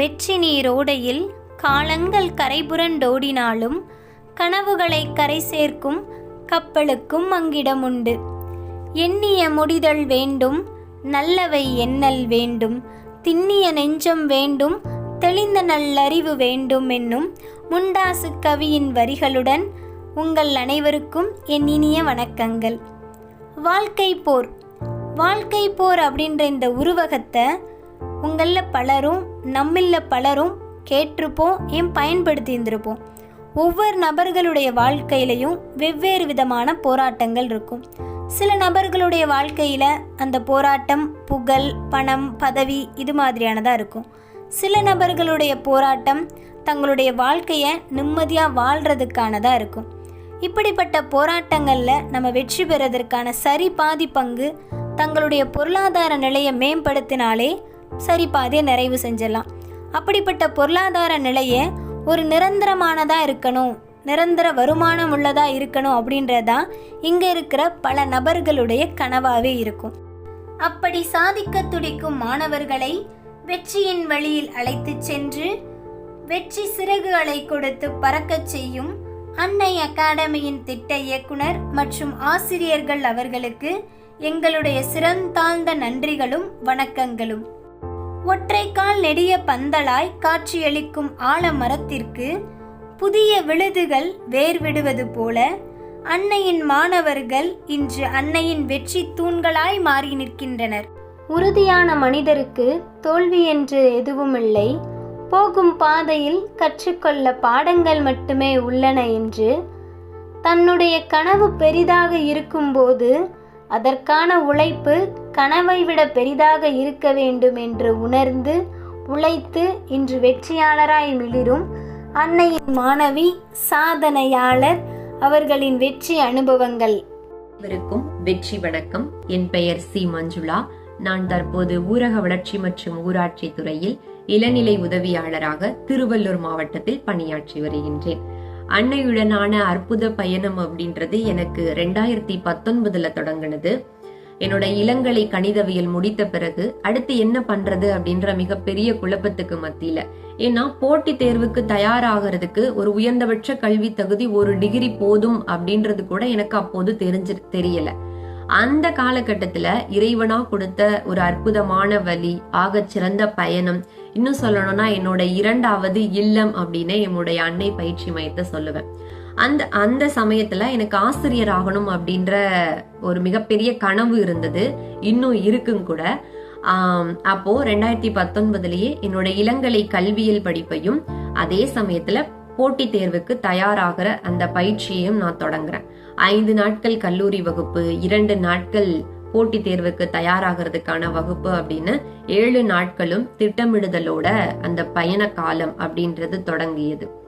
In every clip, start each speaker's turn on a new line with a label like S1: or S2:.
S1: வெற்றி நீரோடையில் காலங்கள் கரைபுரண்டோடினாலும் கனவுகளை கரை சேர்க்கும் கப்பலுக்கும் அங்கிடம் உண்டு எண்ணிய முடிதல் வேண்டும் நல்லவை எண்ணல் வேண்டும் திண்ணிய நெஞ்சம் வேண்டும் தெளிந்த நல்லறிவு வேண்டும் என்னும் முண்டாசு கவியின் வரிகளுடன் உங்கள் அனைவருக்கும் என் இனிய வணக்கங்கள். வாழ்க்கை போர். வாழ்க்கை போர் அப்படின்ற இந்த உருவகத்தை உங்களில் பலரும் நம்மில்ல பலரும் கேட்டிருப்போம் ஏன் பயன்படுத்தியிருந்திருப்போம். ஒவ்வொரு நபர்களுடைய வாழ்க்கையிலையும் வெவ்வேறு விதமான போராட்டங்கள் இருக்கும். சில நபர்களுடைய வாழ்க்கையில் அந்த போராட்டம் புகழ் பணம் பதவி இது மாதிரியானதாக இருக்கும். சில நபர்களுடைய போராட்டம் தங்களுடைய வாழ்க்கையை நிம்மதியாக வாழ்கிறதுக்கானதாக இருக்கும். இப்படிப்பட்ட போராட்டங்களில் நம்ம வெற்றி பெறதற்கான சரி பாதி பங்கு தங்களுடைய பொருளாதார நிலையை மேம்படுத்தினாலே சரி பாதியை நிறைவு செஞ்சிடலாம். அப்படிப்பட்ட பொருளாதார நிலையை ஒரு நிரந்தரமானதாக இருக்கணும். நிரந்தர வருமானம் உள்ளதாக இருக்கணும் அப்படின்றதான் இங்கே இருக்கிற பல நபர்களுடைய கனவாகவே இருக்கும். அப்படி சாதிக்க துடிக்கும் மாணவர்களை வெற்றியின் வழியில் அழைத்துச் சென்று வெற்றி சிறகுகளை கொடுத்து பறக்கச் செய்யும் அன்னை அகாடமியின் திட்ட இயக்குனர் மற்றும் ஆசிரியர்கள் அவர்களுக்கு எங்களுடைய சிறந்தாழ்ந்த நன்றிகளும் வணக்கங்களும். ஒற்றைக்கால் நெடிய பந்தலாய் காட்சியளிக்கும் ஆலமரத்திற்கு புதிய விழுதுகள் வேர் விடுவது போல அன்னையின் மாணவர்கள் இன்று அன்னையின் வெற்றி தூண்களாய் மாறி நிற்கின்றனர். உறுதியான மனிதருக்கு தோல்வி என்று எதுவுமில்லை. போகும் பாதையில் கற்றுக்கொள்ள பாடங்கள் மட்டுமே உள்ளன என்று தன்னுடைய கனவு பெரிதாக இருக்கும்போது அதற்கான உழைப்பு கனவை விட பெரிதாக இருக்க வேண்டும் என்று உணர்ந்து உழைத்து இன்று வெற்றியாளராய் மிளிரும் அன்னையின் மாணவி சாதனையாளர் அவர்களின் வெற்றி அனுபவங்கள்.
S2: அனைவருக்கும் வெற்றி வணக்கம். என் பெயர் சி. மஞ்சுளா. நான் தற்போது ஊரக வளர்ச்சி மற்றும் ஊராட்சி துறையில் இளநிலை உதவியாளராக திருவள்ளூர் மாவட்டத்தில் பணியாற்றி வருகின்றேன். அன்னையுடனான அற்புத பயணம் அப்படின்றது எனக்கு ரெண்டாயிரத்தி பத்தொன்பதுல தொடங்கினது. என்னோட இளங்கலை கணிதவியல் முடித்த பிறகு அடுத்து என்ன பண்றது அப்படின்ற மிகப்பெரிய குழப்பத்துக்கு மத்தியில. ஏன்னா போட்டி தேர்வுக்கு தயாராகிறதுக்கு ஒரு உயர்ந்தபட்ச கல்வி தகுதி ஒரு டிகிரி போதும் அப்படின்றது கூட எனக்கு அப்போது தெரிஞ்சு தெரியல. அந்த காலகட்டத்துல இறைவனா கொடுத்த ஒரு அற்புதமான வழி ஆக சிறந்த பயணம். இன்னும் சொல்லணும்னா என்னோட இரண்டாவது இல்லம் அப்படின்னு என்னுடைய அன்னை பயிற்சி மையத்தை சொல்லுவேன். அந்த அந்த சமயத்துல எனக்கு ஆசிரியர் ஆகணும் அப்படின்ற ஒரு மிகப்பெரிய கனவு இருந்தது. இன்னும் இருக்கும் கூட. அப்போ ரெண்டாயிரத்தி பத்தொன்பதுலயே என்னோட இளங்கலை கல்வியல் படிப்பையும் அதே சமயத்துல போட்டி தேர்வுக்கு தயாராகிற அந்த பயிற்சியையும் நான் தொடங்குறேன். ஐந்து நாட்கள் கல்லூரி வகுப்பு இரண்டு நாட்கள் போட்டித் தேர்வுக்கு தயாராகிறதுக்கான வகுப்பு அப்படின்னு ஏழு நாட்களும் திட்டமிடுதலோட அந்த பயண காலம் அப்படின்றது தொடங்கியது.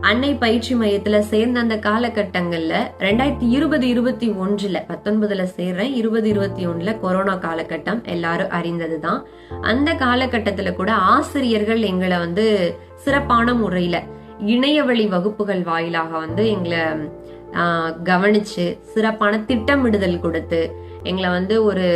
S2: அன்னை பயிற்சி மையத்துல சேர்ந்த அந்த காலகட்டங்கள்ல ரெண்டாயிரத்தி இருபது இருபத்தி ஒன்றுல பத்தொன்பதுல சேர்றேன் இருபது இருபத்தி ஒன்றுல கொரோனா காலகட்டம் எல்லாரும் அறிந்ததுதான். அந்த காலகட்டத்துல கூட ஆசிரியர்கள் எங்களை வந்து சிறப்பான முறையில இணையவழி வகுப்புகள் வாயிலாக வந்து எங்களை கவனிச்சு சிறப்பான திட்டமிடுதல் கொடுத்து எங்களை வந்து ஒரு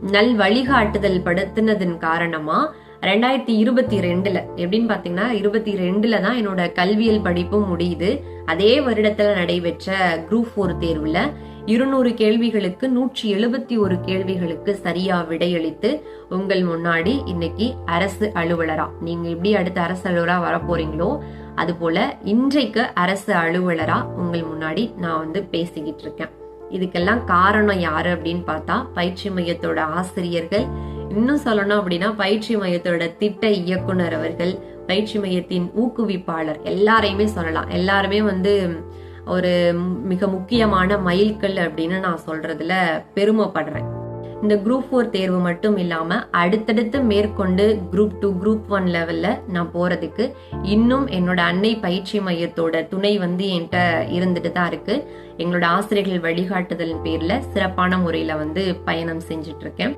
S2: நல் வழிகாட்டுதல் படுத்தினதன் காரணமா ரெண்டாயிரத்தி இருபத்தி ரெண்டுல எப்படின்னு பாத்தீங்கன்னா இருபத்தி ரெண்டுல தான் என்னோட கல்வியல் படிப்பும் முடியுது. அதே வருடத்துல நடைபெற்ற குரூப் ஃபோர் தேர்வுல இருநூறு கேள்விகளுக்கு நூற்றி எழுபத்தி ஒரு கேள்விகளுக்கு சரியா விடையளித்து உங்கள் முன்னாடி இன்னைக்கு அரசு அலுவலரா நீங்க எப்படி அடுத்த அரசு அலுவலரா வர போறீங்களோ அதுபோல இன்றைக்கு அரசு அலுவலரா உங்கள் முன்னாடி நான் வந்து பேசிக்கிட்டு இருக்கேன். இதுக்கெல்லாம் காரணம் யாரு அப்படின்னு பார்த்தா பயிற்சி மையத்தோட ஆசிரியர்கள். இன்னும் சொல்லணும் அப்படின்னா பயிற்சி மையத்தோட திட்ட இயக்குனர் அவர்கள் பயிற்சி மையத்தின் ஊக்குவிப்பாளர் எல்லாரையுமே சொல்லலாம். எல்லாருமே வந்து ஒரு மிக முக்கியமான மைல்கல் அப்படின்னு நான் சொல்றதுல பெருமைப்படுறேன். இந்த குரூப் ஃபோர் தேர்வு மட்டும் இல்லாம அடுத்தடுத்து மேற்கொண்டு குரூப் டூ குரூப் ஒன் லெவல்ல நான் போறதுக்கு இன்னும் என்னோட அன்னை பயிற்சி மையத்தோட துணை வந்து என்கிட்ட இருந்துட்டு தான் இருக்கு. எங்களோட ஆசிரியர்கள் வழிகாட்டுதல் பேர்ல சிறப்பான முறையில வந்து பயணம் செஞ்சுட்டு இருக்கேன்.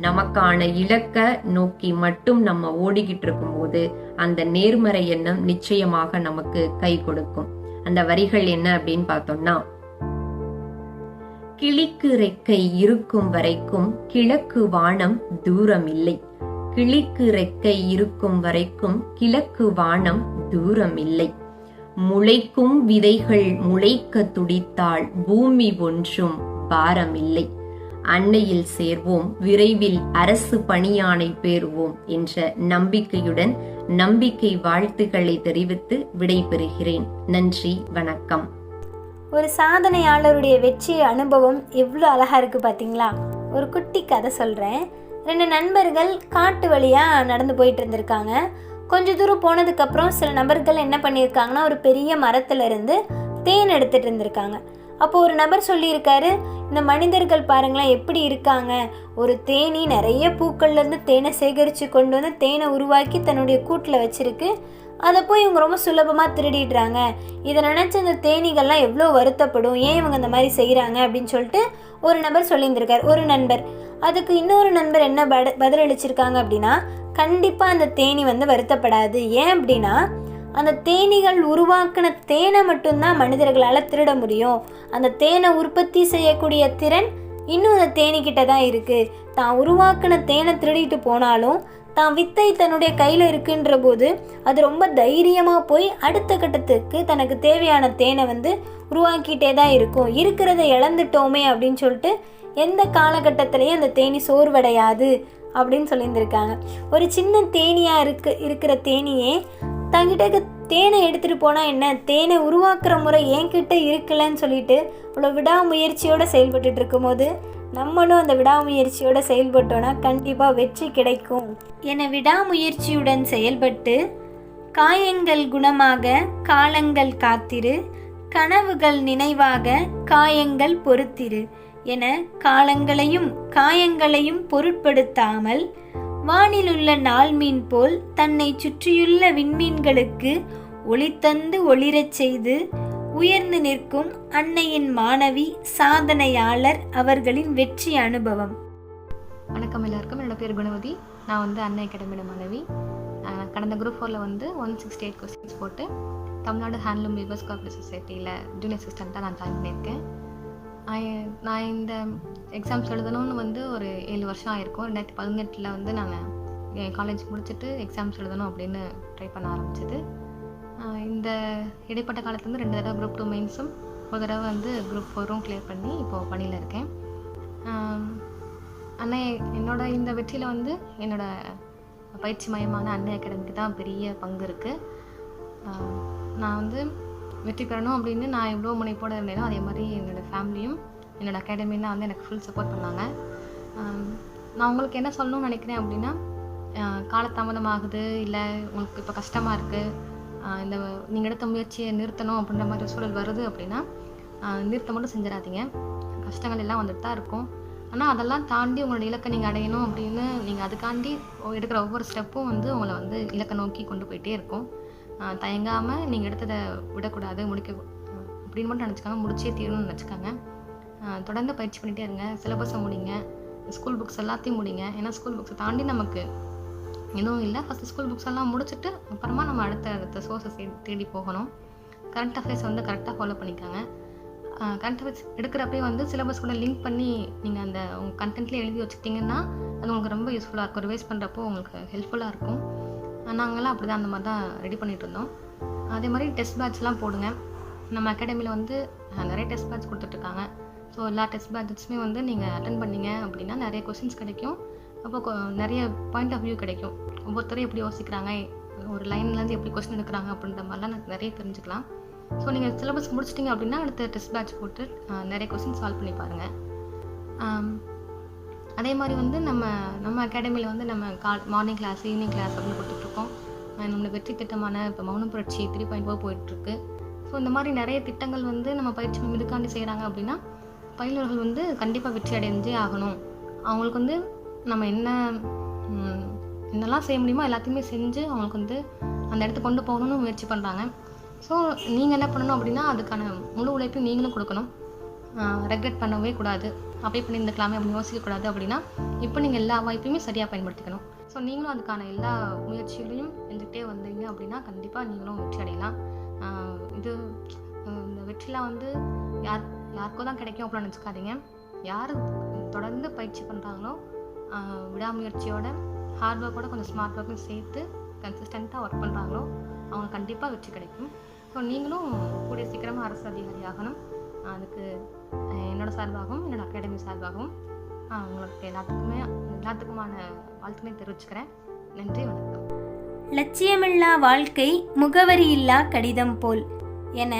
S2: நமக்கான இலக்க நோக்கி மட்டும் நம்ம ஓடிக்கிட்டு இருக்கும்போது அந்த நேர்மறை எண்ணம் நிச்சயமாக நமக்கு கை கொடுக்கும். அந்த வரிகள் என்ன அப்படின்னு பார்த்தோம்னா கிளிக்கு ரெக்கை இருக்கும் வரைக்கும் கிழக்கு வானம் தூரமில்லை. கிளிக்கு ரெக்கை இருக்கும் வரைக்கும் கிழக்கு வானம் தூரமில்லை. முளைக்கும் விதைகள் முளைக்க துடித்தால் பூமி ஒன்றும் பாரமில்லை. அன்னையில் சேர்வோம் விரைவில் அரசு பணியானை பெறுவோம் என்ற நம்பிக்கையுடன் நம்பிக்கை வாழ்த்துக்களை தெரிவித்து விடைபெறுகிறேன். நன்றி வணக்கம்.
S1: ஒரு சாதனையாளருடைய வெற்றி அனுபவம் எவ்வளோ அழகாக இருக்குது பார்த்தீங்களா ஒரு குட்டி கதை சொல்கிறேன் ரெண்டு நண்பர்கள் காட்டு வழியாக நடந்து போயிட்டு இருந்திருக்காங்க. கொஞ்ச தூரம் போனதுக்கப்புறம் சில நபர்கள் என்ன பண்ணியிருக்காங்கன்னா ஒரு பெரிய மரத்துலேருந்து தேன் எடுத்துகிட்டு இருந்திருக்காங்க. அப்போ ஒரு நபர் சொல்லியிருக்காரு இந்த மனிதர்கள் பாருங்களேன் எப்படி இருக்காங்க? ஒரு தேனி நிறைய பூக்கள்லேருந்து தேனை சேகரித்து கொண்டு வந்து தேனை உருவாக்கி தன்னுடைய கூட்டில் வச்சுருக்கு. அதை போய் இவங்க ரொம்ப சுலபமாக திருடிடுறாங்க. இதை நினச்ச அந்த தேனிகள்லாம் எவ்வளோ வருத்தப்படும். ஏன் இவங்க இந்த மாதிரி செய்கிறாங்க அப்படின்னு சொல்லிட்டு ஒரு நபர் சொல்லியிருந்திருக்கார். ஒரு நண்பர். அதுக்கு இன்னொரு நண்பர் என்ன பட பதிலளிச்சிருக்காங்க அப்படின்னா கண்டிப்பாக அந்த தேனி வந்து வருத்தப்படாது. ஏன் அப்படின்னா அந்த தேனீகள் உருவாக்கின தேனை மட்டும்தான் மனிதர்களால் திருட முடியும். அந்த தேனை உற்பத்தி செய்யக்கூடிய திறன் இன்னும் அந்த தேனிக்கிட்ட தான் இருக்குது தான் உருவாக்கின தேனை திருடிட்டு போனாலும் தான் வித்தை தன்னுடைய கையில் இருக்குன்ற போது அது ரொம்ப தைரியமாக போய் அடுத்த கட்டத்துக்கு தனக்கு தேவையான தேனை வந்து உருவாக்கிட்டே தான் இருக்கும். இருக்கிறத இழந்துட்டோமே அப்படின்னு சொல்லிட்டு எந்த காலகட்டத்திலையும் அந்த தேனி சோர்வடையாது அப்படின்னு சொல்லியிருந்திருக்காங்க. ஒரு சின்ன தேனியாக இருக்கு இருக்கிற தேனியே தங்கிட்ட தேனை எடுத்துகிட்டு போனால் என்ன? தேனை உருவாக்குற முறை என்கிட்ட இருக்கலன்னு சொல்லிட்டு இவ்வளோ விடாமுயற்சியோடு செயல்பட்டுட்டு இருக்கும்போது நம்மளும் அந்த விடாமுயற்சியோட செயல்பட்டோன்னா கண்டிப்பாக வெற்றி கிடைக்கும். என விடாமுயற்சியுடன் செயல்பட்டு காயங்கள் குணமாக காலங்கள் காத்திரு கனவுகள் நினைவாக காயங்கள் பொறுத்திரு என காலங்களையும் காயங்களையும் பொருட்படுத்தாமல் வானிலுள்ள நாள்மீன் போல் தன்னை சுற்றியுள்ள விண்மீன்களுக்கு ஒளி தந்து ஒளிரச் செய்து உயர்ந்து நிற்கும் அன்னையின் மாணவி சாதனையாளர் அவர்களின் வெற்றி அனுபவம்.
S3: வணக்கம் எல்லாருக்கும். என்னோட பேர் குணவதி. நான் வந்து அன்னை அகாடமியோட மாணவி. நான் கடந்த குரூப் ஃபோரில் வந்து ஒன் சிக்ஸ்டி எயிட் கொஸ்டின்ஸ் போட்டு தமிழ்நாடு ஹேண்ட்லூம் வீவர்ஸ் கோஆப்ரேட்டிவ் சொசைட்டியில் ஜூனியர் அசிஸ்டண்ட்டாக நான் ஜாயின் பண்ணியிருக்கேன். நான் இந்த எக்ஸாம்ஸ் எழுதணும்னு வந்து ஒரு ஏழு வருஷம் ஆயிருக்கும். ரெண்டாயிரத்தி பதினெட்டில் வந்து நான் என் காலேஜ் முடிச்சுட்டு எக்ஸாம்ஸ் எழுதணும் அப்படின்னு ட்ரை பண்ண ஆரம்பிச்சது. இந்த இடைப்பட்ட காலத்துலேருந்து ரெண்டு தடவை குரூப் டூ மெயின்ஸும் ஒரு தடவை வந்து குரூப் ஃபோரும் கிளியர் பண்ணி இப்போது பணியில் இருக்கேன். ஆம், அன்னை என்னோட இந்த வெற்றியில் வந்து என்னோடய பயிற்சி மையமான அன்னை அகாடமிக்கு தான் பெரிய பங்கு இருக்குது நான் வந்து வெற்றி பெறணும் அப்படின்னு நான் எவ்வளோ முனைப்போட இருந்தேனோ அதே மாதிரி என்னோடய ஃபேமிலியும் என்னோடய அகாடமிலாம் வந்து எனக்கு ஃபுல் சப்போர்ட் பண்ணாங்க. நான் உங்களுக்கு என்ன சொல்லணும்னு நினைக்கிறேன் அப்படின்னா காலதாமதமாகுது இல்லை உங்களுக்கு இப்போ கஷ்டமாக இருக்குது இந்த நீங்கள் எடுத்த முயற்சியை நிறுத்தணும் அப்படின்ற மாதிரி ஒரு சூழல் வருது அப்படின்னா நிறுத்த மட்டும் செஞ்சிடாதீங்க. கஷ்டங்கள் எல்லாம் வந்துட்டு தான் இருக்கும். ஆனால் அதெல்லாம் தாண்டி உங்களோட இலக்கை நீங்கள் அடையணும் அப்படின்னு நீங்கள் அதுக்காண்டி எடுக்கிற ஒவ்வொரு ஸ்டெப்பும் வந்து உங்களை வந்து இலக்கை நோக்கி கொண்டு போயிட்டே இருக்கும். தயங்காமல் நீங்கள் எடுத்ததை விடக்கூடாது முடிக்க அப்படின்னு மட்டும் நினச்சிக்காங்க முடிச்சே தீரணும்னு நினச்சிக்காங்க. தொடர்ந்து பயிற்சி பண்ணிகிட்டே இருங்க. சிலபஸை முடிங்க. ஸ்கூல் புக்ஸ் எல்லாத்தையும் முடிங்க. ஏன்னா ஸ்கூல் புக்ஸை தாண்டி நமக்கு எதுவும் இல்லை. ஃபஸ்ட்டு ஸ்கூல் புக்ஸ் எல்லாம் முடிச்சுட்டு அப்புறமா நம்ம அடுத்த அடுத்த சோர்ஸை தேடி போகணும். கரண்ட் அஃபேர்ஸ் வந்து கரெக்டாக ஃபாலோ பண்ணிக்காங்க. கரண்ட் அஃபேர்ஸ் எடுக்கிறப்பே வந்து சிலபஸ் கூட லிங்க் பண்ணி நீங்கள் அந்த உங்கள் கண்டென்ட்லேயே எழுதி வச்சுக்கிட்டிங்கன்னா அது உங்களுக்கு ரொம்ப யூஸ்ஃபுல்லாக இருக்கும். ரிவைஸ் பண்ணுறப்போ உங்களுக்கு ஹெல்ப்ஃபுல்லாக இருக்கும். நாங்களாம் அப்படி தான் அந்த மாதிரி தான் ரெடி பண்ணிட்டு இருந்தோம். அதே மாதிரி டெஸ்ட் பேட்ச்லாம் போடுங்க. நம்ம அகாடமியில் வந்து நிறைய டெஸ்ட் பேட்ச் கொடுத்துட்ருக்காங்க ஸோ எல்லா டெஸ்ட் பேட்சஸுமே வந்து நீங்கள் அட்டன் பண்ணிங்க அப்படின்னா நிறைய கொஷின்ஸ் கிடைக்கும். அப்போ கொ- நிறைய பாயிண்ட் ஆஃப் வியூ கிடைக்கும். ஒவ்வொருத்தரும் எப்படி யோசிக்கிறாங்க ஒரு லைன்லேருந்து எப்படி கொஸ்டின் எடுக்கிறாங்க அப்படின்ற மாதிரிலாம் நான் நிறைய தெரிஞ்சுக்கலாம். ஸோ நீங்கள் சிலபஸ் முடிச்சிட்டிங்க அப்படின்னா அடுத்த டெஸ்ட் பேட்ச் போட்டு நிறைய கொஸ்டின் சால்வ் பண்ணி பாருங்கள் அதே மாதிரி வந்து நம்ம நம்ம அகாடமியில் வந்து நம்ம கால் மார்னிங் கிளாஸ் ஈவினிங் கிளாஸ் அப்படின்னு கொடுத்துட்ருக்கோம். நம்மளோட வெற்றி திட்டமான இப்போ மௌன புரட்சி த்ரீ பாயிண்ட் ஃபோர் oh போயிட்டுருக்கு ஸோ இந்த மாதிரி நிறைய திட்டங்கள் வந்து நம்ம பயிற்சி இதுக்காண்டி செய்கிறாங்க அப்படின்னா பயிலர்கள் வந்து கண்டிப்பாக வெற்றி அடைஞ்சே ஆகணும். அவங்களுக்கு வந்து நம்ம என்ன என்னெல்லாம் செய்ய முடியுமோ எல்லாத்தையுமே செஞ்சு அவங்களுக்கு வந்து அந்த இடத்துக்கு கொண்டு போகணும்னு முயற்சி பண்ணுறாங்க ஸோ நீங்கள் என்ன பண்ணணும் அப்படின்னா அதுக்கான முழு உழைப்பையும் நீங்களும் கொடுக்கணும். ரெக்ரெட் பண்ணவே கூடாது. அப்படியே பண்ணியிருந்துக்கலாமே அப்படின்னு யோசிக்கக்கூடாது அப்படின்னா இப்போ நீங்கள் எல்லா வாய்ப்பையுமே சரியாக பயன்படுத்திக்கணும். ஸோ நீங்களும் அதுக்கான எல்லா முயற்சிகளையும் செஞ்சுக்கிட்டே வந்தீங்க அப்படின்னா கண்டிப்பாக நீங்களும் வெற்றி அடையலாம். இது இந்த வெற்றிலாம் வந்து யார் யாருக்கோ தான் கிடைக்கும் அப்படின்னு நினச்சிக்காதீங்க. யார் தொடர்ந்து பயிற்சி பண்ணுறாங்களோ விடாமுயற்சியோட ஹார்ட் ஒர்க்கோட கொஞ்சம் ஸ்மார்ட் ஒர்க்கும் சேர்த்து கன்சிஸ்டண்ட்டாக ஒர்க் பண்ணுறாங்களோ அவங்க கண்டிப்பாக வெற்றி கிடைக்கும். ஸோ நீங்களும் கூடிய சீக்கிரமாக அரசு அதிகாரி ஆகணும். அதுக்கு என்னோடய சார்பாகவும் என்னோடய அகாடமி சார்பாகவும் உங்களுக்கு எல்லாத்துக்குமே எல்லாத்துக்குமான வாழ்த்துமே தெரிவிச்சுக்கிறேன். நன்றி வணக்கம்.
S1: லட்சியமில்லா வாழ்க்கை முகவரியில்லா கடிதம் போல் என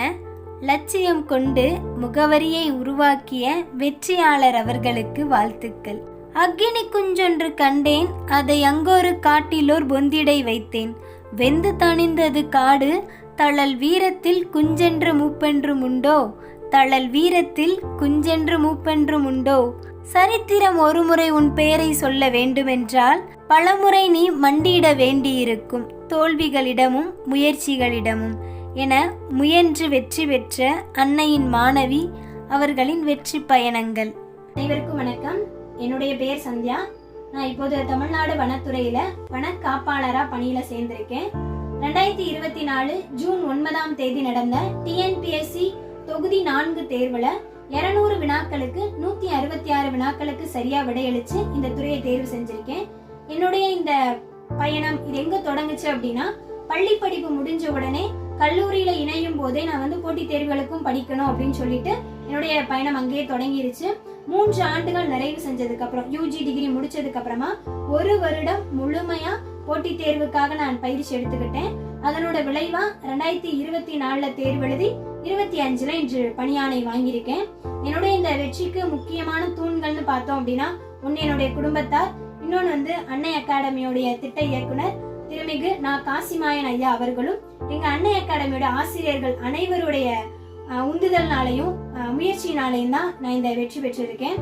S1: லட்சியம் கொண்டு முகவரியை உருவாக்கிய வெற்றியாளர் அவர்களுக்கு வாழ்த்துக்கள். அக்கினி குஞ்சொன்று கண்டேன். அதை அங்கொரு காட்டிலோர் பொந்திடை வைத்தேன். வெந்து தணிந்தது காடு தளல் வீரத்தில் குஞ்சென்று மூப்பென்றும் உண்டோ தளல் வீரத்தில் குஞ்சென்று மூப்பென்றும் உண்டோ சரித்திரம் ஒருமுறை உன் பெயரை சொல்ல வேண்டுமென்றால் பலமுறை நீ மண்டியிட வேண்டியிருக்கும். தோல்விகளிடமும் முயற்சிகளிடமும். என முயன்று வெற்றி பெற்ற அன்னையின் மாணவி அவர்களின் வெற்றி பயணங்கள். அனைவருக்கும் வணக்கம். என்னுடைய பெயர் சந்தியா. நான் இப்போது தமிழ்நாடு வனத்துறையில வன காப்பாளரா பணியில சேர்ந்திருக்கேன். ரெண்டாயிரத்தி இருபத்தி நாலு ஜூன் ஒன்பதாம் தேதி நடந்த டிஎன்பிஎஸ்சி தொகுதி நான்கு தேர்வுல இருநூறு வினாக்களுக்கு நூத்தி அறுபத்தி ஆறு வினாக்களுக்கு சரியா விடையளிச்சு இந்த துறையை தேர்வு செஞ்சிருக்கேன். என்னுடைய இந்த பயணம் இது எங்க தொடங்குச்சு அப்படின்னா பள்ளி படிப்பு முடிஞ்ச உடனே கல்லூரியில இணையும் போதே நான் வந்து போட்டித் தேர்வுகளுக்கும் படிக்கணும் அப்படின்னு சொல்லிட்டு என்னுடைய பயணம் அங்கேயே தொடங்கிருச்சு. மூன்று ஆண்டுகள் நிறைவு செஞ்சதுக்கு அப்புறம் யூஜி டிகிரி முடிச்சதுக்கு அப்புறமா ஒரு வருடம் முழுமையா போட்டி தேர்வுக்காக நான் பயிற்சி எடுத்துக்கிட்டேன். அதனோட விளைவா ரெண்டாயிரத்தி இருபத்தி நாலுல தேர்வு எழுதி இருபத்தி அஞ்சுல இன்று பணியாணை வாங்கியிருக்கேன். என்னுடைய இந்த வெற்றிக்கு முக்கியமான தூண்கள்னு பார்த்தோம் அப்படின்னா ஒன்னு என்னுடைய குடும்பத்தார் இன்னொன்னு வந்து அன்னை அகாடமியோடைய திட்ட இயக்குனர் திருமிகு நான் காசிமாயன் ஐயா அவர்களும். எங்க அன்னை அகாடமியோட ஆசிரியர்கள் அனைவருடைய உந்துதல்னாலையும் அஹ், முயற்சியினாலையும் தான் நான் இந்த வெற்றி பெற்றிருக்கேன்.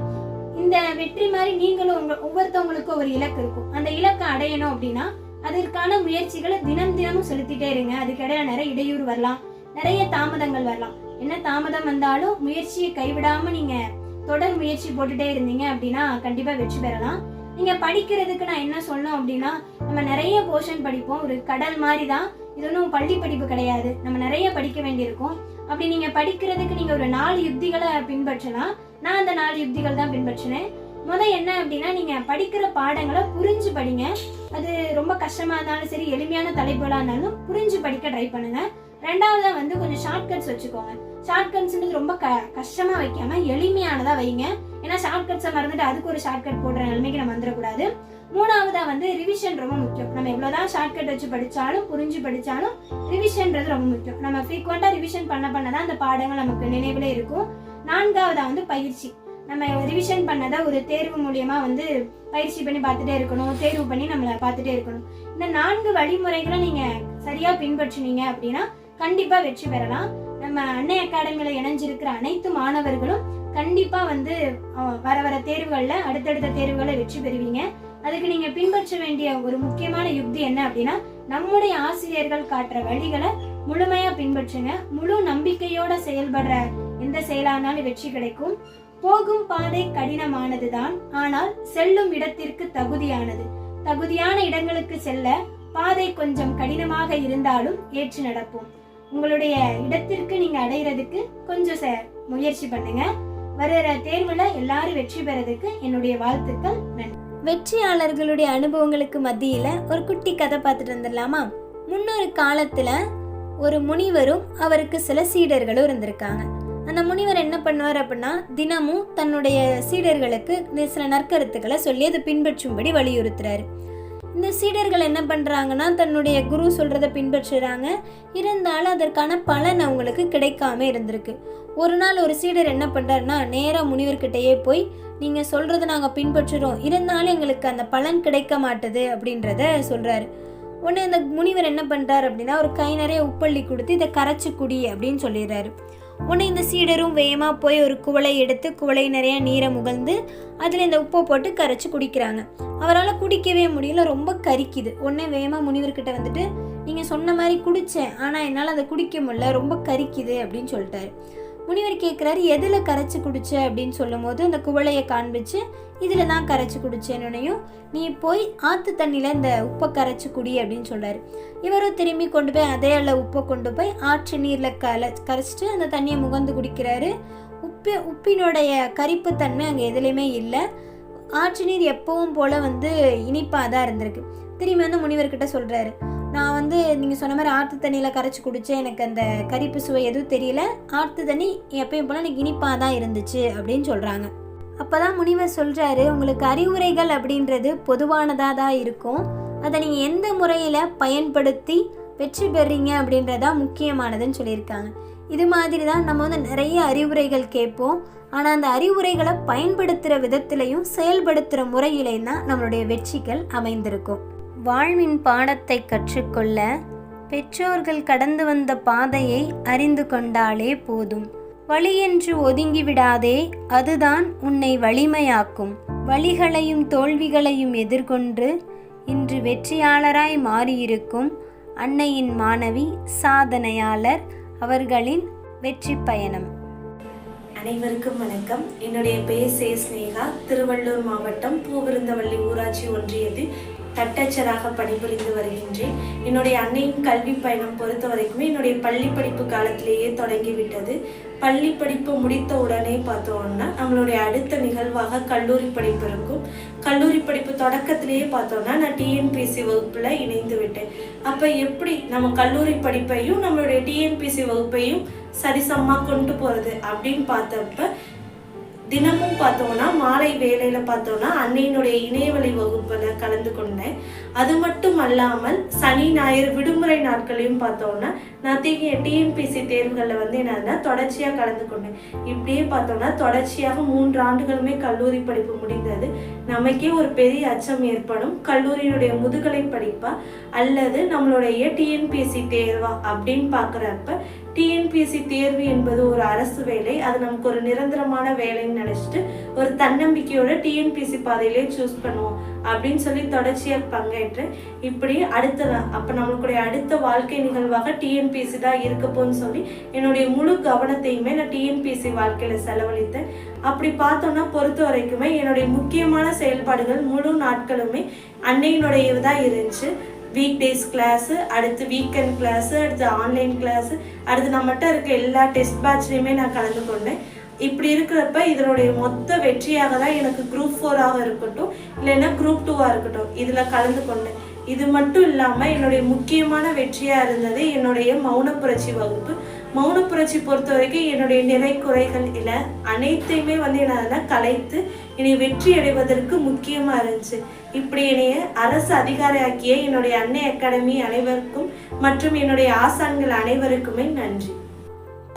S1: இந்த வெற்றி மாதிரி நீங்களும் உங்க ஒவ்வொருத்தவங்களுக்கும் ஒரு இலக்கு இருக்கும். அந்த இலக்கை அடையணும் அப்படின்னா அதற்கான முயற்சிகளை தினம் தினமும் செலுத்திட்டே இருங்க. அதுக்கிடையில நிறைய இடையூறு வரலாம். நிறைய தாமதங்கள் வரலாம். என்ன தாமதம் வந்தாலும் முயற்சியை கைவிடாம நீங்க தொடர் முயற்சி போட்டுட்டே இருந்தீங்க அப்படின்னா கண்டிப்பா வெற்றி பெறலாம். நீங்க படிக்கிறதுக்கு நான் என்ன சொல்லணும் அப்படின்னா நம்ம நிறைய போர்ஷன் படிப்போம். ஒரு கடல் மாதிரி தான். இது ஒன்றும் பள்ளி படிப்பு கிடையாது. நம்ம நிறைய படிக்க வேண்டியிருக்கும். அப்படி நீங்க படிக்கிறதுக்கு நீங்க ஒரு நாலு யுக்திகளை பின்பற்றலாம் நான் அந்த நாலு யுக்திகள் தான் பின்பற்றினேன். முதல் என்ன அப்படின்னா நீங்க படிக்கிற பாடங்களை புரிஞ்சு படிங்க. அது ரொம்ப கஷ்டமா இருந்தாலும் சரி எளிமையான தலைப்புகளா இருந்தாலும் புரிஞ்சு படிக்க ட்ரை பண்ணுங்க. ரெண்டாவதா வந்து கொஞ்சம் ஷார்ட்கட்ஸ் வச்சுக்கோங்க. ஷார்ட்கட்ஸ்ன்றது ரொம்ப க கஷ்டமா வைக்காம எளிமையானதா வைங்க. ஏன்னா ஷார்ட்கட்ஸை மறந்துட்டு அதுக்கு ஒரு ஷார்ட்கட் போடுற நிலைமைக்கு நம்ம வந்துடக்கூடாது. மூணாவதா வந்து ரிவிஷன் ரொம்ப முக்கியம். நம்ம எவ்வளவுதான் ஷார்ட்கட் வச்சு படிச்சாலும் புரிஞ்சு படிச்சாலும் ரிவிஷன்ன்றது ரொம்ப முக்கியம். நம்ம ஃப்ரீக்வெண்டா ரிவிஷன் பண்ண பண்ணதான் அந்த பாடங்கள் நமக்கு நினைவுல இருக்கும். நான்காவதா வந்து பயிற்சி. நம்ம ரிவிஷன் பண்ணதை ஒரு தேர்வு மூலியமா வந்து பயிற்சி பண்ணி பார்த்துட்டே இருக்கணும். தேர்வு பண்ணி நம்மளை பார்த்துட்டே இருக்கணும். இந்த நான்கு வழிமுறைகளை நீங்க சரியா பின்பற்றினீங்க அப்படின்னா கண்டிப்பா வெற்றி பெறலாம். நம்ம அன்னை அகாடமியில இணைஞ்சிருக்கிற அனைத்து மாணவர்களும் கண்டிப்பா வந்து வர வர தேர்வுகள்ல அடுத்தடுத்த தேர்வுகளை வெற்றி பெறுவீங்க. அதுக்கு நீங்க பின்பற்ற வேண்டிய ஒரு முக்கியமான யுக்தி என்ன அப்படின்னா நம்முடைய ஆசிரியர்கள் காட்டுற வழிகளை முழுமையா பின்பற்றுங்க. முழு நம்பிக்கையோட செயல்படுற எந்த செயலானாலும் வெற்றி கிடைக்கும். போகும் பாதை கடினமானதுதான். ஆனால் செல்லும் இடத்திற்கு தகுதியானது. தகுதியான இடங்களுக்கு செல்ல பாதை கொஞ்சம் கடினமாக இருந்தாலும் ஏற்று நடப்போம். உங்களுடைய இடத்திற்கு நீங்க அடையிறதுக்கு கொஞ்சம் முயற்சி பண்ணுங்க. வருகிற தேர்வுல எல்லாரும் வெற்றி பெறதுக்கு என்னுடைய வாழ்த்துக்கள். நன்றி. வெற்றியாளர்களுடைய அனுபவங்களுக்கு மத்தியில் ஒரு குட்டி கதை பார்த்துட்டு வந்துடலாமா? முன்னொரு காலத்தில் ஒரு முனிவரும் அவருக்கு சில சீடர்களும் இருந்திருக்காங்க. அந்த முனிவர் என்ன பண்ணுவார் அப்படின்னா தினமும் தன்னுடைய சீடர்களுக்கு சில நற்கருத்துக்களை சொல்லி அதை பின்பற்றும்படி வலியுறுத்துறாரு. இந்த சீடர்கள் என்ன பண்ணுறாங்கன்னா தன்னுடைய குரு சொல்கிறத பின்பற்றுறாங்க. இருந்தாலும் அதற்கான பலன் அவங்களுக்கு கிடைக்காம இருந்திருக்கு. ஒரு நாள் ஒரு சீடர் என்ன பண்ணுறாருன்னா நேராக முனிவர்கிட்டயே போய் நீங்கள் சொல்கிறத நாங்கள் பின்பற்றுறோம். இருந்தாலும் எங்களுக்கு அந்த பலன் கிடைக்க மாட்டுது அப்படின்றத சொல்கிறாரு உடனே அந்த முனிவர் என்ன பண்ணுறாரு அப்படின்னா ஒரு கை நிறைய உப்பள்ளி கொடுத்து இதை கரைச்சி குடி அப்படின்னு சொல்லிடுறாரு. உடனே இந்த சீடரும் வேகமாக போய் ஒரு குவளை எடுத்து குவளை நிறைய நீரை முகழ்ந்து அதில் இந்த உப்பை போட்டு கரைச்சி குடிக்கிறாங்க. அவரால் குடிக்கவே முடியல ரொம்ப கரிக்குது. உடனே வேகமாக முனிவர்கிட்ட வந்துட்டு நீங்கள் சொன்ன மாதிரி குடித்தேன் ஆனால் என்னால் அதை குடிக்க முடியல ரொம்ப கரிக்குது அப்படின்னு சொல்லிட்டாரு. முனிவர் கேட்குறாரு எதில் கரைச்சி குடிச்ச? அப்படின்னு சொல்லும்போது அந்த குவளையை காண்பிச்சு இதில் தான் கரைச்சி குடிச்சேன்னுனையும் நீ போய் ஆற்று தண்ணியில் இந்த உப்பை கரைச்சி குடி அப்படின்னு சொல்கிறாரு இவரும் திரும்பி கொண்டு போய் அதே அளவு உப்பை கொண்டு போய் ஆற்று நீரில் கல கரைச்சிட்டு அந்த தண்ணியை முகந்து குடிக்கிறாரு. உப்பு உப்பினுடைய கரிப்பு தன்மை அங்கே எதுலேயுமே இல்லை. ஆற்று நீர் எப்பவும் போல் வந்து இனிப்பாக தான் இருந்திருக்கு. திரும்பி வந்து முனிவர்கிட்ட சொல்கிறாரு நான் வந்து நீங்கள் சொன்ன மாதிரி ஆற்று தண்ணியில் கரைச்சி குடித்தேன் எனக்கு அந்த கரிப்பு சுவை எதுவும் தெரியல. ஆற்று தண்ணி எப்பயும் போல் எனக்கு இனிப்பாக தான் இருந்துச்சு அப்படின்னு சொல்கிறாங்க அப்போ தான் முனிவர் சொல்கிறாரு உங்களுக்கு அறிவுரைகள் அப்படின்றது பொதுவானதாக தான் இருக்கும். அதை நீங்கள் எந்த முறையில் பயன்படுத்தி வெற்றி பெறீங்க அப்படின்றதா முக்கியமானதுன்னு சொல்லியிருக்காங்க. இது மாதிரி தான் நம்ம வந்து நிறைய அறிவுரைகள் கேட்போம். ஆனால் அந்த அறிவுரைகளை பயன்படுத்துகிற விதத்திலையும் செயல்படுத்துகிற முறையிலையும் தான் நம்மளுடைய வெற்றிகள் அமைந்திருக்கும். வாழ்வின் பாடத்தை கற்றுக்கொள்ள பெற்றோர்கள் கடந்து வந்த பாதையை அறிந்து கொண்டாலே போதும். வழியென்று ஒதுங்கிவிடாதே அதுதான் உன்னை வலிமையாக்கும். வழிகளையும் தோல்விகளையும் எதிர்கொண்டு இன்று வெற்றியாளராய் மாறியிருக்கும் அன்னையின் மாணவி சாதனையாளர் அவர்களின் வெற்றி பயணம்.
S4: அனைவருக்கும் வணக்கம். என்னுடைய பெயர் சே ஸ்னேகா. திருவள்ளூர் மாவட்டம் பூவிருந்தவள்ளி ஊராட்சி ஒன்றியத்தில் தட்டச்சராக பணிபுரிந்து வருகின்றேன். என்னுடைய அன்னையின் கல்வி பயணம் பொறுத்த வரைக்குமே என்னுடைய பள்ளி படிப்பு காலத்திலேயே தொடங்கிவிட்டது. பள்ளி படிப்பு முடித்த உடனே பார்த்தோம்னா நம்மளுடைய அடுத்த நிகழ்வாக கல்லூரி படிப்பு இருக்கும். கல்லூரி படிப்பு தொடக்கத்திலேயே பார்த்தோம்னா நான் டிஎன்பிசி வகுப்பில் இணைந்து விட்டேன். அப்போ எப்படி நம்ம கல்லூரி படிப்பையும் நம்மளுடைய டிஎன்பிசி வகுப்பையும் சரிசமமாக கொண்டு போகிறது அப்படின்னு பார்த்தப்ப தினமும் பார்த்தோம்னா மாலை வேலையில பார்த்தோம்னா அன்னையினுடைய இணையவழி வகுப்புல கலந்து கொண்டேன். அது மட்டும் அல்லாமல் சனி ஞாயிறு விடுமுறை நாட்களையும் பார்த்தோம்னா நான் டிஎன்பிசி தேர்வுகளில் வந்து என்னன்னா தொடர்ச்சியாக கலந்து கொண்டேன். இப்படியே பார்த்தோம்னா தொடர்ச்சியாக மூன்று ஆண்டுகளுமே கல்லூரி படிப்பு முடிந்தது. நமக்கே ஒரு பெரிய அச்சம் ஏற்படும். கல்லூரியினுடைய முதுகலை படிப்பா அல்லது நம்மளுடைய டிஎன்பிஎஸ்சி தேர்வா அப்படின்னு பார்க்குறப்ப டிஎன்பிஎஸ்சி தேர்வு என்பது ஒரு அரசு வேலை. அது நமக்கு ஒரு நிரந்தரமான வேலைன்னு நினச்சிட்டு ஒரு தன்னம்பிக்கையோட டிஎன்பிஎஸ்சி பாதையிலே சூஸ் பண்ணுவோம் அப்படின்னு சொல்லி தொடர்ச்சியாக பங்கேற்று இப்படி அடுத்த அப்போ நம்மளுடைய அடுத்த வாழ்க்கை நிகழ்வாக டிஎன்பிஎஸ்சி தான் இருக்க போன்னு சொல்லி என்னுடைய முழு கவனத்தையுமே நான் டிஎன்பிஎஸ்சி வாழ்க்கையில் செலவழித்தேன் அப்படி பார்த்தோம்னா பொறுத்த வரைக்குமே என்னுடைய முக்கியமான செயல்பாடுகள் முழு நாட்களுமே அன்னையினுடைய தான் இருந்துச்சு. வீக் டேஸ் கிளாஸு அடுத்து வீக்கெண்ட் கிளாஸு அடுத்து ஆன்லைன் கிளாஸு அடுத்து நம்மகிட்ட இருக்க எல்லா டெஸ்ட் பேட்ச்லேயுமே நான் கலந்து கொண்டேன். இப்படி இருக்கிறப்ப இதனுடைய மொத்த வெற்றியாக தான் எனக்கு குரூப் ஃபோராக இருக்கட்டும் இல்லைன்னா குரூப் டூவாக இருக்கட்டும் இதில் கலந்து கொண்டேன். இது மட்டும் இல்லாமல் என்னுடைய முக்கியமான வெற்றியாக இருந்தது என்னுடைய மௌன புரட்சி வகுப்பு. மௌன புரட்சி பொறுத்த வரைக்கும் என்னுடைய நிறை குறைகள் இல்லை. அனைத்தையுமே வந்து என்ன கலைத்து இனி வெற்றி அடைவதற்கு முக்கியமாக இருந்துச்சு. இப்படி என்னைய அரசு அதிகாரியாக்கிய என்னுடைய அன்னை அகாடமி அனைவருக்கும் மற்றும் என்னுடைய ஆசான்கள் அனைவருக்குமே நன்றி.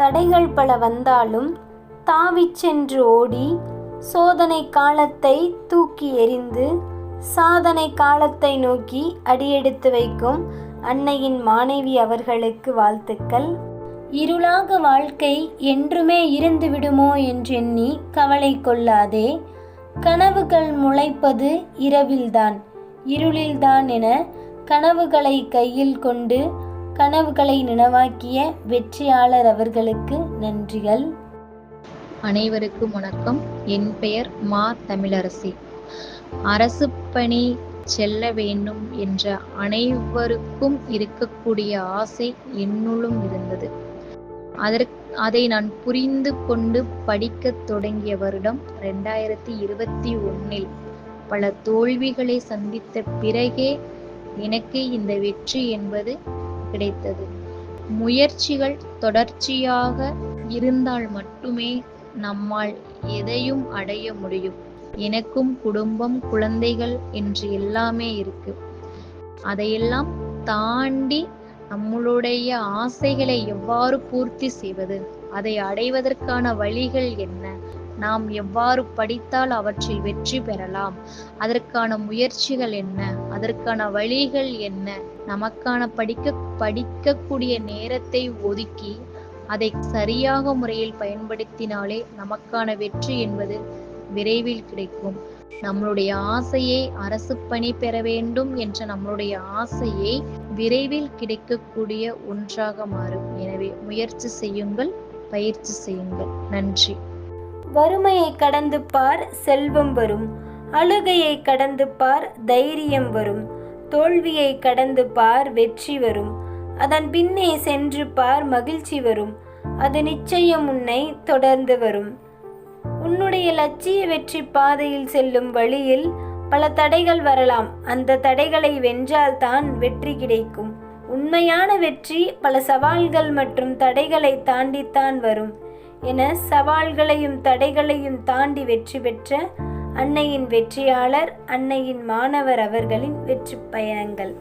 S1: தடைகள் பல வந்தாலும் தாவிச் சென்று ஓடி சோதனை காலத்தை தூக்கி எறிந்து சாதனை காலத்தை நோக்கி அடியெடுத்து வைக்கும் அன்னையின் மாணவி அவர்களுக்கு வாழ்த்துக்கள். இருளாக வாழ்க்கை என்றுமே இருந்துவிடுமோ என்றெண்ணி கவலை கொள்ளாதே. கனவுகள் முளைப்பது இரவில்தான். இருளில்தான் என கனவுகளை கையில் கொண்டு கனவுகளை நினைவாக்கிய வெற்றியாளர் அவர்களுக்கு நன்றிகள்.
S5: அனைவருக்கும் வணக்கம். என் பெயர் மா தமிழரசி. அரசு பணி செல்ல வேண்டும் என்ற அனைவருக்கும் இருக்கக்கூடிய ஆசை என்னுள்ளும் இருந்தது. அதற்கு அதை நான் புரிந்து கொண்டு படிக்கத் தொடங்கிய வருடம் ரெண்டாயிரத்தி இருபத்தி ஒன்னில் பல தோல்விகளை சந்தித்த பிறகே எனக்கு இந்த வெற்றி என்பது கிடைத்தது. முயற்சிகள் தொடர்ச்சியாக இருந்தால் மட்டுமே நம்மால் எதையும் அடைய முடியும். எனக்கும் குடும்பம் குழந்தைகள் என்று எல்லாமே இருக்கு. அதையெல்லாம் தாண்டி நம்மளுடைய ஆசைகளை எவ்வாறு பூர்த்தி செய்வது? அதை அடைவதற்கான வழிகள் என்ன? நாம் எவ்வாறு படித்தால் அவற்றில் வெற்றி பெறலாம்? அதற்கான முயற்சிகள் என்ன? அதற்கான வழிகள் என்ன? நமக்கான படிக்க படிக்கக்கூடிய நேரத்தை ஒதுக்கி அதை சரியாக முறையில் பயன்படுத்தினாலே நமக்கான வெற்றி என்பது விரைவில் கிடைக்கும். நம்மளுடைய ஆசையை அரசு பணி பெற வேண்டும் என்ற நம்மளுடைய ஆசையை விரைவில் கிடைக்கக்கூடிய ஒன்றாக மாறும். எனவே முயற்சி செய்யுங்கள் பயிற்சி செய்யுங்கள். நன்றி.
S1: வறுமையை கடந்து பார் செல்வம் வரும். அழுகையை கடந்து பார் தைரியம் வரும். தோல்வியை கடந்து பார் வெற்றி வரும். அதன் பின்னே சென்று பார் மகிழ்ச்சி வரும். அது நிச்சயம் உன்னை தொடர்ந்து வரும். உன்னுடைய லட்சிய வெற்றி பாதையில் செல்லும் வழியில் பல தடைகள் வரலாம். அந்த தடைகளை வென்றால்தான் வெற்றி கிடைக்கும். உண்மையான வெற்றி பல சவால்கள் மற்றும் தடைகளை தாண்டித்தான் வரும். என சவால்களையும் தடைகளையும் தாண்டி வெற்றி பெற்ற அன்னையின் வெற்றியாளர் அன்னையின் மாணவர் அவர்களின் வெற்றி பயணங்கள்.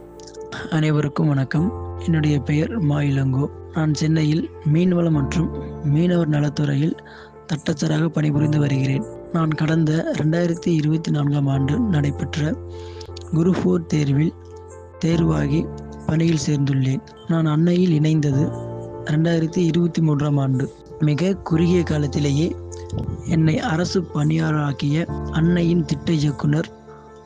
S6: அனைவருக்கும் வணக்கம். என்னுடைய பெயர் மா இளங்கோ நான் சென்னையில் மீன்வளம் மற்றும் மீனவர் நலத்துறையில் தட்டச்சராக பணிபுரிந்து வருகிறேன். நான் கடந்த ரெண்டாயிரத்தி இருபத்தி நான்காம் ஆண்டு நடைபெற்ற குரு ஃபோர் தேர்வில் தேர்வாகி பணியில் சேர்ந்துள்ளேன். நான் அன்னையில் இணைந்தது ரெண்டாயிரத்தி இருபத்தி மூன்றாம் ஆண்டு. மிக குறுகிய காலத்திலேயே என்னை அரசு பணியாளராக்கிய அன்னையின் திட்ட இயக்குனர்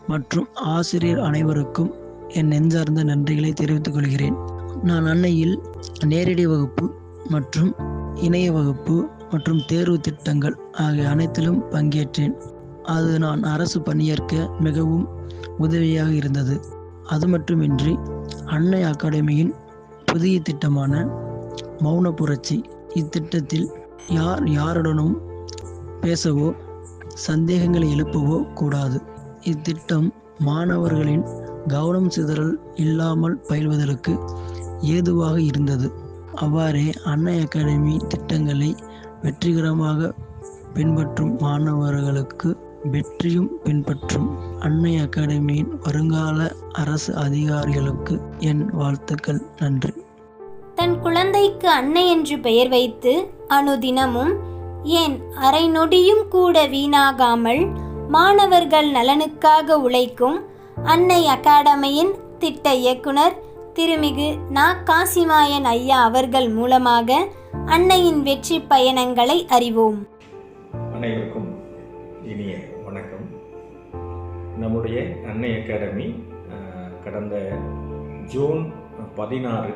S6: மற்றும் ஆசிரியர் அனைவருக்கும் என் நெஞ்சார்ந்த நன்றிகளை தெரிவித்துக் கொள்கிறேன். நான் அன்னையில் நேரடி வகுப்பு மற்றும் இணைய வகுப்பு மற்றும் தேர்வு திட்டங்கள் ஆகிய அனைத்திலும் பங்கேற்றேன். அது நான் அரசு பணியேற்க மிகவும் உதவியாக இருந்தது. அது மட்டுமின்றி அன்னை அகாடமியின் புதிய திட்டமான மௌன புரட்சி இத்திட்டத்தில் யார் யாருடனும் பேசவோ சந்தேகங்களை எழுப்பவோ கூடாது. இத்திட்டம் மாணவர்களின் கவனம் சிதறல் இல்லாமல் பயில்வதற்கு ஏதுவாக இருந்தது. அவ்வாறே அன்னை அகாடமி திட்டங்களை வெற்றிகரமாக பின்பற்றும் மாணவர்களுக்கு வெற்றியும் பின்பற்றும் அன்னை அகாடமியின் வருங்கால அரசு அதிகாரிகளுக்கு என் வாழ்த்துக்கள். நன்றி.
S1: தன் குழந்தைக்கு அன்னை என்று பெயர் வைத்து அனுதினமும் ஏன் அரை நொடியும் கூட வீணாகாமல் மாணவர்கள் நலனுக்காக உழைக்கும் அன்னை அகாடமியின் திட்ட இயக்குனர் திருமிகு நா. காசிமாயன் ஐயா அவர்கள் மூலமாக அன்னையின் வெற்றி பயணங்களை அறிவோம்.
S7: அனைவருக்கும் இனிய வணக்கம். நம்முடைய அன்னை அகாடமி கடந்த ஜூன் பதினாறு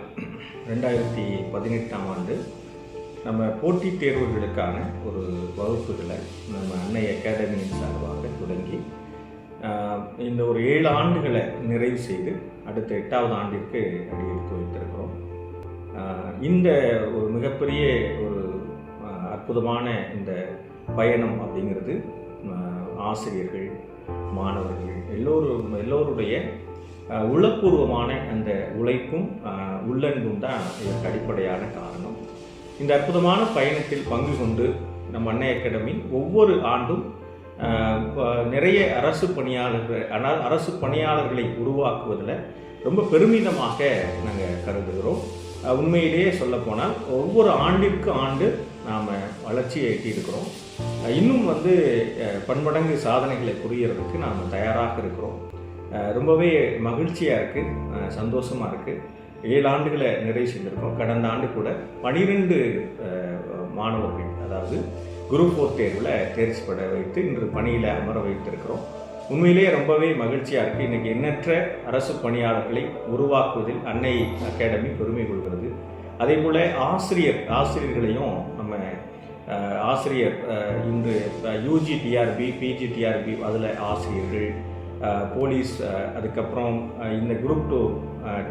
S7: ரெண்டாயிரத்தி பதினெட்டாம் ஆண்டு நம்ம போட்டித் தேர்வுகளுக்கான ஒரு வகுப்புகளை நம்ம அன்னை அகாடமியின் சார்பாக தொடங்கி இந்த ஒரு ஏழு ஆண்டுகளை நிறைவு செய்து அடுத்த எட்டாவது ஆண்டிற்கு அடியெடுத்து வைத்திருக்கிறோம். இந்த ஒரு மிகப்பெரிய ஒரு அற்புதமான இந்த பயணம் அப்படிங்கிறது ஆசிரியர்கள் மாணவர்கள் எல்லோரும் எல்லோருடைய உளப்பூர்வமான அந்த உழைப்பும் உள்ளன்பும் தான் இதற்கு அடிப்படையான காரணம். இந்த அற்புதமான பயணத்தில் பங்கு கொண்டு நம் அன்னை அகாடமி ஒவ்வொரு ஆண்டும் நிறைய அரசு பணியாளர்கள் ஆனால் அரசு பணியாளர்களை உருவாக்குவதில் ரொம்ப பெருமிதமாக நாங்கள் கருதுகிறோம். உண்மையிலேயே சொல்லப்போனால் ஒவ்வொரு ஆண்டிற்கு ஆண்டு நாம் வளர்ச்சியை எட்டியிருக்கிறோம் இன்னும் வந்து பன்மடங்கு சாதனைகளை புரியறதுக்கு நாம் தயாராக இருக்கிறோம். ரொம்பவே மகிழ்ச்சியாக இருக்குது சந்தோஷமாக இருக்குது ஏழு ஆண்டுகளை நிறைவு செஞ்சுருக்கோம். கடந்த ஆண்டு கூட பனிரெண்டு மாணவர்கள் அதாவது குரூப் ஃபோர் தேர்வில் தேர்ச்சி பெற வைத்து இன்று பணியில் அமர வைத்திருக்கிறோம். உண்மையிலேயே ரொம்பவே மகிழ்ச்சியாக இருக்குது இன்றைக்கி எண்ணற்ற அரசு பணியாளர்களை உருவாக்குவதில் அன்னை அகாடமி பெருமை கொள்கிறது. அதே போல் ஆசிரியர் ஆசிரியர்களையும் நம்ம ஆசிரியர் இன்று யூஜி டிஆர்பி பிஜி டிஆர்பி அதில் ஆசிரியர்கள் போலீஸ் அதுக்கப்புறம் இந்த குரூப் டூ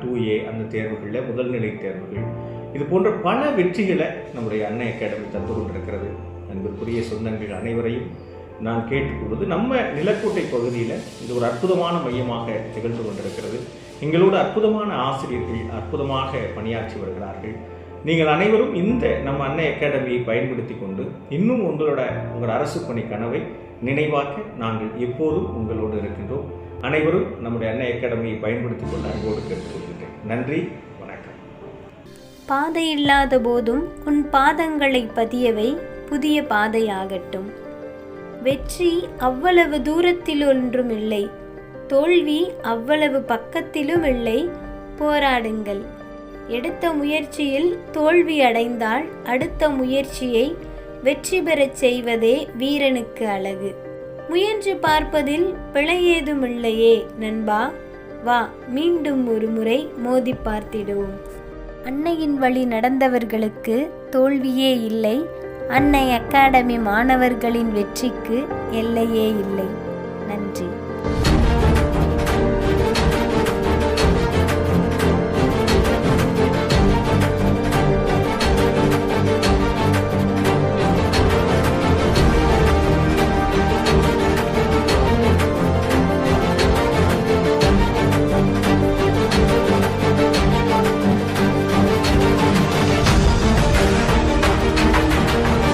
S7: டூ ஏ அந்த தேர்வுகளில் முதல்நிலை தேர்வுகள். இது போன்ற பல வெற்றிகளை நம்முடைய அன்னை அகாடமி தந்து கொண்டிருக்கிறது. அன்பிற்குரிய சொந்தங்கள் அனைவரையும் நான் கேட்டுக்கொள்வது நம்ம நிலக்கோட்டை பகுதியில் இது ஒரு அற்புதமான மையமாக திகழ்ந்து கொண்டிருக்கிறது. எங்களோட அற்புதமான ஆசிரியர்கள் அற்புதமாக பணியாற்றி வருகிறார்கள். நீங்கள் அனைவரும் இந்த நம்ம அன்னை அகாடமியை பயன்படுத்தி கொண்டு இன்னும் உங்களோட உங்கள் அரசு பணி கனவை நினைவாக்க நாங்கள் எப்போதும் உங்களோடு இருக்கின்றோம். அனைவரும் நம்முடைய அன்னை அகாடமியை பயன்படுத்திக் கொண்டு அன்போடு கேட்டுக்கொள்கிறேன் நன்றி வணக்கம்.
S1: பாதை இல்லாத போதும் உன் பாதங்களை பதியவை புதிய பாதையாகட்டும். வெற்றி அவ்வளவு தூரத்தில் ஒன்றும் இல்லை தோல்வி அவ்வளவு பக்கத்திலும் இல்லை போராடுங்கள். எடுத்த முயற்சியில் தோல்வி அடைந்தால் அடுத்த முயற்சியை வெற்றி பெறச் செய்வதே வீரனுக்கு அழகு. முயன்று பார்ப்பதில் பிழையேதுமில்லையே நண்பா. வா மீண்டும் ஒரு முறை மோதி பார்த்திடுவோம். அன்னையின் வழி நடந்தவர்களுக்கு தோல்வியே இல்லை. அன்னை அகாடமி மாணவர்களின் வெற்றிக்கு எல்லையே இல்லை. நன்றி.